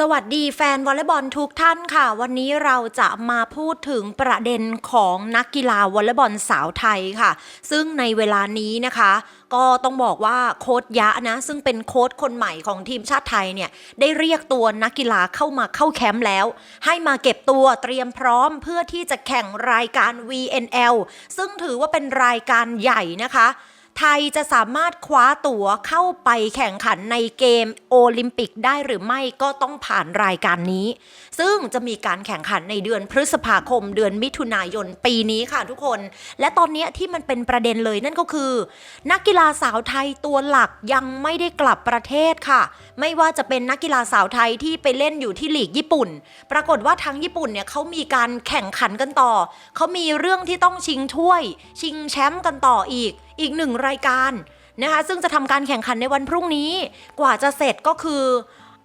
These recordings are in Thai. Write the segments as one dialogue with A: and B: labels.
A: สวัสดีแฟนวอลเลย์บอลทุกท่านค่ะ วันนี้เราจะมาพูดถึงประเด็นของนักกีฬาวอลเลย์บอลสาวไทยค่ะ ซึ่งในเวลานี้นะคะ ก็ต้องบอกว่าโค้ชยะนะซึ่งเป็นโค้ชคนใหม่ของทีมชาติไทยเนี่ยได้เรียกตัวนักกีฬาเข้ามาเข้าแคมป์แล้ว ให้มาเก็บตัวเตรียมพร้อมเพื่อที่จะแข่งรายการ VNL ซึ่งถือว่าเป็นรายการใหญ่นะคะ ไทยจะสามารถคว้าตั๋วเข้าไปแข่งขันในเกมโอลิมปิกได้หรือไม่ก็ต้องผ่านรายการนี้ ซึ่งจะมีการแข่งขันในเดือนพฤษภาคม เดือนมิถุนายนปีนี้ค่ะทุกคน และตอนนี้ที่มันเป็นประเด็นเลยนั่นก็คือ นักกีฬาสาวไทยตัวหลักยังไม่ได้กลับประเทศค่ะ ไม่ว่าจะเป็นนักกีฬาสาวไทยที่ไปเล่นอยู่ที่ลีกญี่ปุ่น ปรากฏว่าทางญี่ปุ่นเนี่ยเขามีการแข่งขันกันต่อเขามีเรื่องที่ต้องชิงถ้วย ชิงแชมป์กันต่ออีก อีกหนึ่งรายการนะคะซึ่งจะทำการแข่งขันในวันพรุ่งนี้กว่าจะเสร็จก็คือ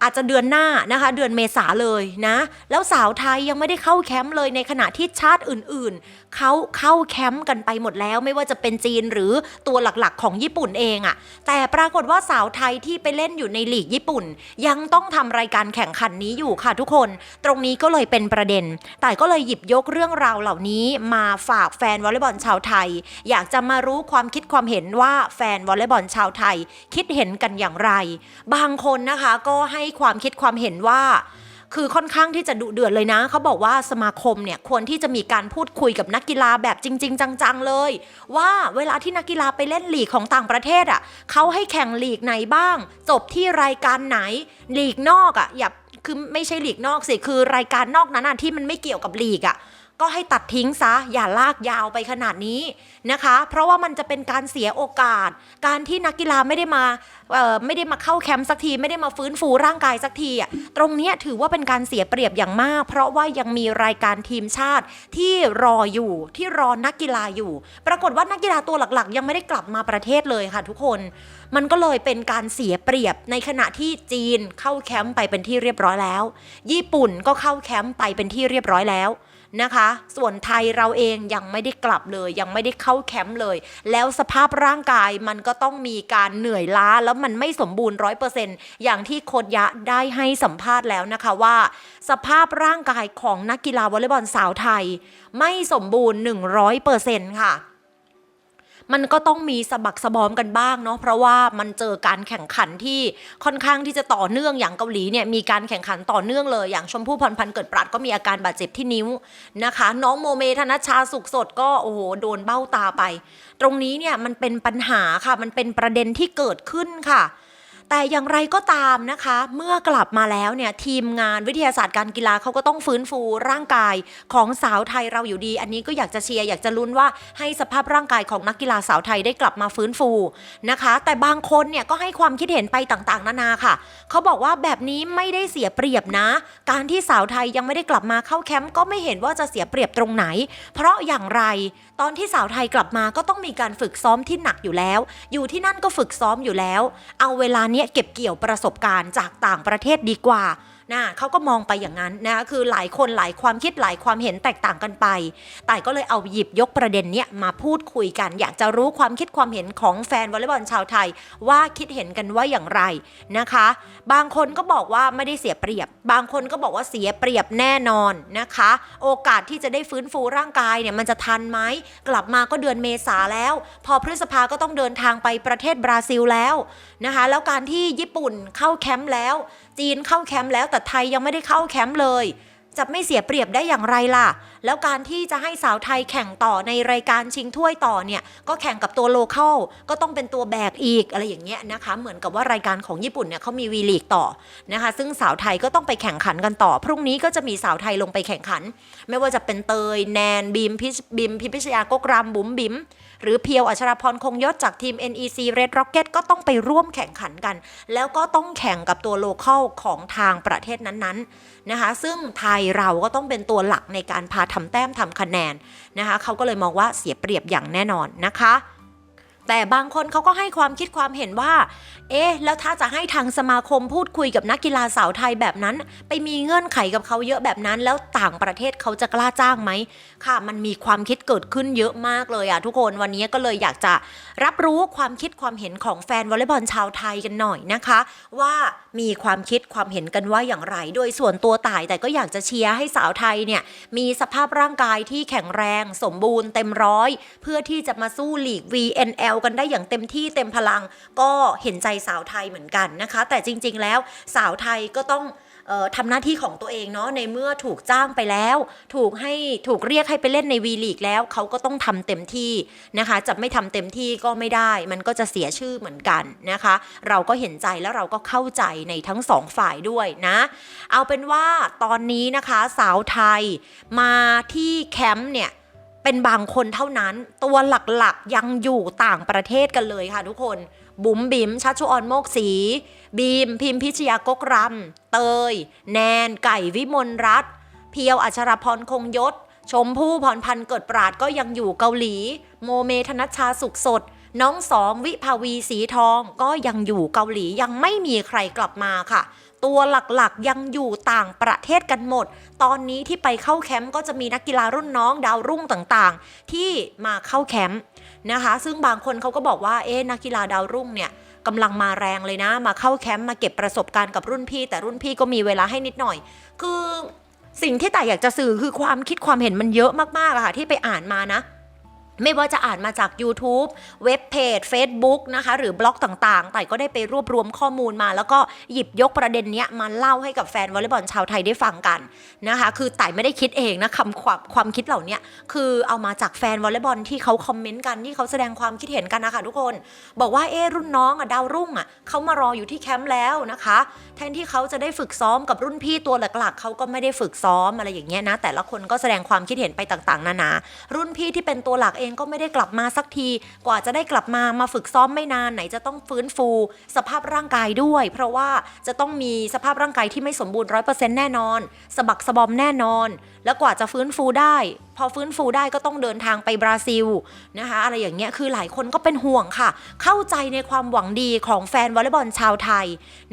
A: อาจจะเดือนหน้านะคะ เดือนเมษาเลยนะ แล้วสาวไทยยังไม่ได้เข้าแคมป์เลยในขณะที่ชาติอื่นๆเขาเข้าแคมป์กันไปหมดแล้ว ไม่ว่าจะเป็นจีนหรือตัวหลักๆ ของญี่ปุ่นเองอะแต่ปรากฏว่าสาวไทยที่ไปเล่นอยู่ในลีกญี่ปุ่น ยังต้องทำรายการแข่งขันนี้อยู่ค่ะทุกคน ตรงนี้ก็เลยเป็นประเด็น แต่ก็เลยหยิบยกเรื่องราวเหล่านี้มาฝากแฟนวอลเลย์บอลชาวไทย อยากจะมารู้ความคิดความเห็นว่าแฟนวอลเลย์บอลชาวไทย คิดเห็นกันอย่างไร บางคนนะคะก็ให้ความคิดความเห็นว่า คือค่อนข้างที่จะดุเดือดเลยนะ เขาบอกว่าสมาคมเนี่ยควรที่จะมีการพูดคุยกับนักกีฬาแบบจริง ๆ จังๆเลย ว่าเวลาที่นักกีฬาไปเล่นลีกของต่างประเทศอะเขาให้แข่งลีกไหนบ้าง จบที่รายการไหนลีกนอกอะอย่าคือไม่ใช่ลีกนอกสิคือรายการนอกนั้นอะที่มันไม่เกี่ยวกับลีกอะ ก็ให้ตัดทิ้งซะ อย่าลากยาวไปขนาดนี้นะคะ เพราะว่ามันจะเป็นการเสียโอกาส การที่นักกีฬาไม่ได้มาไม่ได้มาเข้าแคมป์สักที ไม่ได้มาฟื้นฟูร่างกายสักทีอะตรงนี้ถือว่าเป็นการเสียเปรียบอย่างมาก เพราะว่ายังมีรายการทีมชาติที่รออยู่ที่รอนักกีฬาอยู่ ปรากฏว่านักกีฬาตัวหลักๆ ยังไม่ได้กลับมาประเทศเลยค่ะทุกคน มันก็เลยเป็นการเสียเปรียบในขณะที่จีนเข้าแคมป์ไปเป็นที่เรียบร้อยแล้ว ญี่ปุ่นก็เข้าแคมป์ไปเป็นที่เรียบร้อยแล้ว นะคะ ส่วนไทยเราเองยังไม่ได้กลับเลย ยังไม่ได้เข้าแคมป์เลย แล้วสภาพร่างกายมันก็ต้องมีการเหนื่อยล้าแล้วมันไม่สมบูรณ์ร้อยเปอร์เซ็นต์อย่างที่โคดยะได้ให้สัมภาษณ์แล้วนะคะว่า สภาพร่างกายของนักกีฬาวอลเลย์บอลสาวไทย ไม่สมบูรณ์ 100%เปอร์เซ็นต์ค่ะ มันก็ต้องมีสะบักสะบอมกันบ้างเนาะเพราะว่ามันเจอการแข่งขันที่ค่อนข้างที่จะต่อเนื่องอย่างเกาหลีเนี่ยมีการแข่งขันต่อเนื่องเลยอย่างชมพู่พรพันธ์เกิดปรัดก็มีอาการบาดเจ็บที่นิ้วนะคะ น้องโมเมธนชชาสุขสดก็โอ้โหโดนเบ้าตาไป ตรงนี้เนี่ยมันเป็นปัญหาค่ะมันเป็นประเด็นที่เกิดขึ้นค่ะ แต่อย่างไรก็ตามนะคะ เมื่อกลับมาแล้วเนี่ยทีมงานวิทยาศาสตร์การกีฬาเขาก็ต้องฟื้นฟูร่างกายของสาวไทยเราอยู่ดี อันนี้ก็อยากจะเชียร์อยากจะลุ้นว่าให้สภาพร่างกายของนักกีฬาสาวไทยได้กลับมาฟื้นฟูนะคะ แต่บางคนเนี่ยก็ให้ความคิดเห็นไปต่างๆ นานาค่ะเขาบอกว่าแบบนี้ไม่ได้เสียเปรียบนะ การที่สาวไทยยังไม่ได้กลับมาเข้าแคมป์ก็ไม่เห็นว่าจะเสียเปรียบตรงไหน เพราะอย่างไร ตอนที่สาวไทยกลับมาก็ต้องมีการฝึกซ้อมที่หนักอยู่แล้ว อยู่ที่นั่นก็ฝึกซ้อมอยู่แล้ว เอาเวลาเนี้เก็บเกี่ยวประสบการณ์จากต่างประเทศดีกว่า นะเขาก็มองไปอย่างนั้นนะคือหลายคนหลายความคิดหลายความเห็นแตกต่างกันไป แต่ก็เลยเอาหยิบยกประเด็นเนี้ยมาพูดคุยกัน อยากจะรู้ความคิดความเห็นของแฟนวอลเลย์บอลชาวไทย ว่าคิดเห็นกันว่าอย่างไรนะคะ บางคนก็บอกว่าไม่ได้เสียเปรียบ บางคนก็บอกว่าเสียเปรียบแน่นอนนะคะ โอกาสที่จะได้ฟื้นฟูร่างกายเนี่ยมันจะทันไหมกลับมาก็เดือนเมษาแล้ว พอพฤษภาก็ต้องเดินทางไปประเทศบราซิลแล้วนะคะ แล้วการที่ญี่ปุ่นเข้าแคมป์แล้ว จีนเข้าแคมป์แล้วแต่ไทยยังไม่ได้เข้าแคมป์เลย จะไม่เสียเปรียบได้อย่างไรล่ะ แล้วการที่จะให้สาวไทยแข่งต่อในรายการชิงถ้วยต่อเนี่ยก็แข่งกับตัวโลเคอลก็ต้องเป็นตัวแบกอีกอะไรอย่างเงี้ยนะคะ เหมือนกับว่ารายการของญี่ปุ่นเนี่ยเขามีวีลีกต่อนะคะ ซึ่งสาวไทยก็ต้องไปแข่งขันกันต่อ พรุ่งนี้ก็จะมีสาวไทยลงไปแข่งขัน ไม่ว่าจะเป็นเตยแนนบีมพิบิมพิพิชยากกรำบุ๋มบิมหรือเพียวอัชรพรคงยศจากทีม NEC Red Rocket ก็ต้องไปร่วมแข่งขันกัน แล้วก็ต้องแข่งกับตัวโลเคอลของทางประเทศนั้นๆนะคะ ซึ่งไทยเราก็ต้องเป็นตัวหลักในการพาทำแต้มทำคะแนนนะคะเขาก็เลยมองว่าเสียเปรียบอย่างแน่นอนนะคะ แต่บางคนเขาก็ให้ความคิดความเห็นว่า เอ๊ะ แล้วถ้าจะให้ทางสมาคมพูดคุยกับนักกีฬาสาวไทยแบบนั้น ไปมีเงื่อนไขกับเขาเยอะแบบนั้น แล้วต่างประเทศเขาจะกล้าจ้างไหม ค่ะ มันมีความคิดเกิดขึ้นเยอะมากเลยอะทุกคนวันนี้ก็เลยอยากจะรับรู้ความคิดความเห็นของแฟนวอลเลย์บอลชาวไทยกันหน่อยนะคะ ว่ามีความคิดความเห็นกันว่าอย่างไร โดยส่วนตัวต่ายแต่ก็อยากจะเชียร์ให้สาวไทยเนี่ยมีสภาพร่างกายที่แข็งแรง สมบูรณ์เต็มร้อย เพื่อที่จะมาสู้ลีก VNL กันได้อย่างเต็มที่เต็มพลัง ก็เห็นใจสาวไทยเหมือนกันนะคะ แต่จริง ๆ แล้วสาวไทยก็ต้องออทำหน้าที่ของตัวเองเนาะในเมื่อถูกจ้างไปแล้ว ถูกให้ถูกเรียกให้ไปเล่นในวีลีกแล้วเขาก็ต้องทำเต็มที่นะคะ จะไม่ทำเต็มที่ก็ไม่ได้ มันก็จะเสียชื่อเหมือนกันนะคะ เราก็เห็นใจแล้วเราก็เข้าใจในทั้งสองฝ่ายด้วยนะ เอาเป็นว่าตอนนี้นะคะสาวไทยมาที่แคมป์เนี่ย เป็นบางคนเท่านั้น ตัวหลักๆยังอยู่ต่างประเทศกันเลยค่ะทุกคน บุ๋มบิ๋มชัชชุออนโมกสี บีม พิมพิชยากกรำเตย แนน ไก่วิมลรัตน์เพียวอัชรพรคงยศ ชมพู่พรพันธ์เกิดปราดก็ยังอยู่เกาหลี โมเมธนัชชาสุขสด น้องสองวิภาวีสีทองก็ยังอยู่เกาหลียังไม่มีใครกลับมาค่ะ ตัวหลักๆยังอยู่ต่างประเทศกันหมด ตอนนี้ที่ไปเข้าแคมป์ก็จะมีนักกีฬารุ่นน้องดาวรุ่งต่างๆ ที่มาเข้าแคมป์นะคะ ซึ่งบางคนเขาก็บอกว่าเอ๊ะนักกีฬาดาวรุ่งเนี่ยกำลังมาแรงเลยนะ มาเข้าแคมป์มาเก็บประสบการณ์กับรุ่นพี่ แต่รุ่นพี่ก็มีเวลาให้นิดหน่อย คือสิ่งที่แต่อยากจะสื่อคือความคิดความเห็นมันเยอะมากๆอะค่ะที่ไปอ่านมานะ ไม่ว่าจะอ่านมาจาก YouTube เว็บเพจ Facebook นะคะ หรือบล็อกต่างๆ แต่ก็ได้ไปรวบรวมข้อมูลมา แล้วก็หยิบยกประเด็นเนี้ยมาเล่าให้กับแฟนวอลเลย์บอลชาวไทยได้ฟังกันนะคะ คือแต่ไม่ได้คิดเองนะคำความความคิดเหล่านี้คือเอามาจากแฟนวอลเลย์บอลที่เขาคอมเมนต์กันที่เขาแสดงความคิดเห็นกันนะคะทุกคน บอกว่าเอ๊รุ่นน้องอะดาวรุ่งอะเขามารออยู่ที่แคมป์แล้วนะคะ แทนที่เขาจะได้ฝึกซ้อมกับรุ่นพี่ตัวหลักๆเขาก็ไม่ได้ฝึกซ้อมอะไรอย่างเงี้ยนะแต่ละคนก็แสดงความคิดเห็นไปต่างๆ นานา รุ่นพี่ที่เป็นตัวหลักเองก็ไม่ได้กลับมาสักที กว่าจะได้กลับมามาฝึกซ้อมไม่นานไหนจะต้องฟื้นฟู สภาพร่างกายด้วย เพราะว่าจะต้องมีสภาพร่างกายที่ไม่สมบูรณ์ร้อยเปอร์เซ็นต์แน่นอน สะบักสะบอมแน่นอน แล้วกว่าจะฟื้นฟูได้ พอฟื้นฟูได้ก็ต้องเดินทางไปบราซิลนะคะ อะไรอย่างเงี้ยคือหลายคนก็เป็นห่วงค่ะ เข้าใจในความหวังดีของแฟนวอลเลย์บอลชาวไทย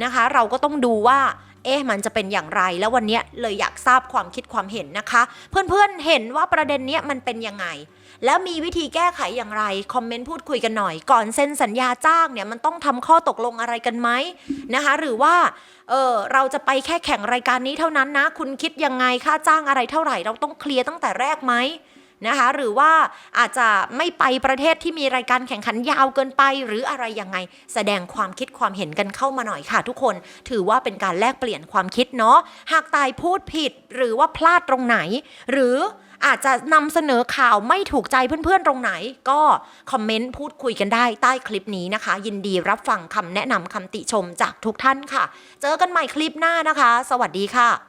A: นะคะ เราก็ต้องดูว่า เอ๊ะมันจะเป็นอย่างไร แล้ววันนี้เลยอยากทราบความคิดความเห็นนะคะ เพื่อนๆเห็นว่าประเด็นเนี้ยมันเป็นยังไง แล้วมีวิธีแก้ไขอย่างไร คอมเมนต์พูดคุยกันหน่อย ก่อนเซ็นสัญญาจ้างเนี่ยมันต้องทำข้อตกลงอะไรกันไหมนะคะ หรือว่าเออเราจะไปแค่แข่งรายการนี้เท่านั้นนะ คุณคิดยังไงค่าจ้างอะไรเท่าไหร่ เราต้องเคลียร์ตั้งแต่แรกไหม นะคะ หรือว่าอาจจะไม่ไปประเทศที่มีรายการแข่งขันยาวเกินไป หรืออะไรยังไง แสดงความคิดความเห็นกันเข้ามาหน่อยค่ะ ทุกคนถือว่าเป็นการแลกเปลี่ยนความคิดเนาะหากตายพูดผิดหรือว่าพลาดตรงไหน หรืออาจจะนำเสนอข่าวไม่ถูกใจเพื่อนๆตรงไหน ก็คอมเมนต์พูดคุยกันได้ใต้คลิปนี้นะคะ ยินดีรับฟังคำแนะนำคำติชมจากทุกท่านค่ะ เจอกันใหม่คลิปหน้านะคะ สวัสดีค่ะ